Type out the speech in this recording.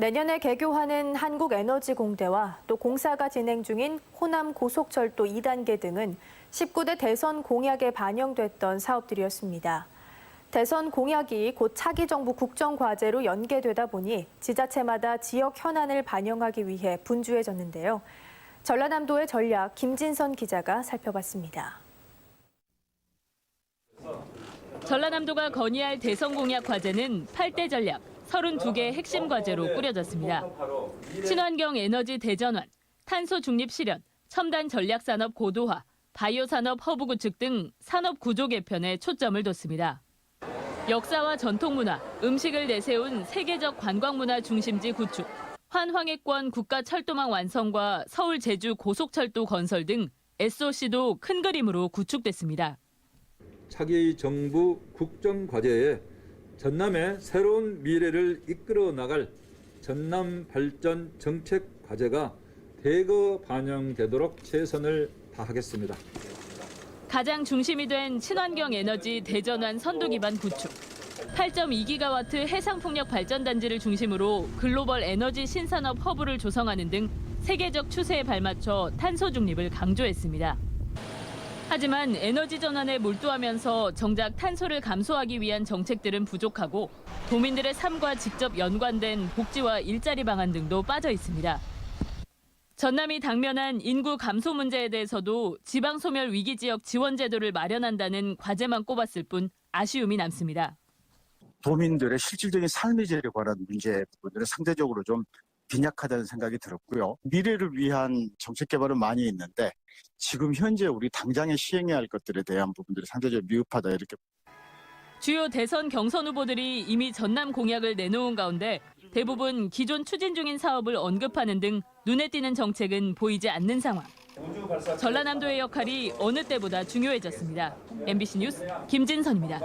내년에 개교하는 한국에너지공대와 또 공사가 진행 중인 호남 고속철도 2단계 등은 19대 대선 공약에 반영됐던 사업들이었습니다. 대선 공약이 곧 차기 정부 국정 과제로 연계되다 보니 지자체마다 지역 현안을 반영하기 위해 분주해졌는데요. 전라남도의 전략 김진선 기자가 살펴봤습니다. 전라남도가 건의할 대선 공약 과제는 8대 전략 32개 핵심 과제로 꾸려졌습니다. 친환경 에너지 대전환, 탄소 중립 실현, 첨단 전략 산업 고도화, 바이오 산업 허브 구축 등 산업 구조 개편에 초점을 뒀습니다. 역사와 전통 문화, 음식을 내세운 세계적 관광 문화 중심지 구축, 환황해권 국가 철도망 완성과 서울 제주 고속철도 건설 등 SOC도 큰 그림으로 구축됐습니다. 차기 정부 국정 과제에 전남의 새로운 미래를 이끌어 나갈 전남 발전 정책 과제가 대거 반영되도록 최선을 다하겠습니다. 가장 중심이 된 친환경 에너지 대전환 선도 기반 구축. 8.2기가와트 해상풍력 발전단지를 중심으로 글로벌 에너지 신산업 허브를 조성하는 등 세계적 추세에 발맞춰 탄소 중립을 강조했습니다. 하지만 에너지 전환에 몰두하면서 정작 탄소를 감소하기 위한 정책들은 부족하고 도민들의 삶과 직접 연관된 복지와 일자리 방안 등도 빠져 있습니다. 전남이 당면한 인구 감소 문제에 대해서도 지방 소멸 위기 지역 지원 제도를 마련한다는 과제만 꼽았을 뿐 아쉬움이 남습니다. 도민들의 실질적인 삶의 질에 관한 문제 부분들은 상대적으로 좀 빈약하다는 생각이 들었고요. 미래를 위한 정책 개발은 많이 있는데 지금 현재 우리 당장에 시행해야 할 것들에 대한 부분들이 상대적으로 미흡하다 이렇게 주요 대선 경선 후보들이 이미 전남 공약을 내놓은 가운데 대부분 기존 추진 중인 사업을 언급하는 등 눈에 띄는 정책은 보이지 않는 상황. 전라남도의 역할이 어느 때보다 중요해졌습니다. MBC 뉴스 김진선입니다.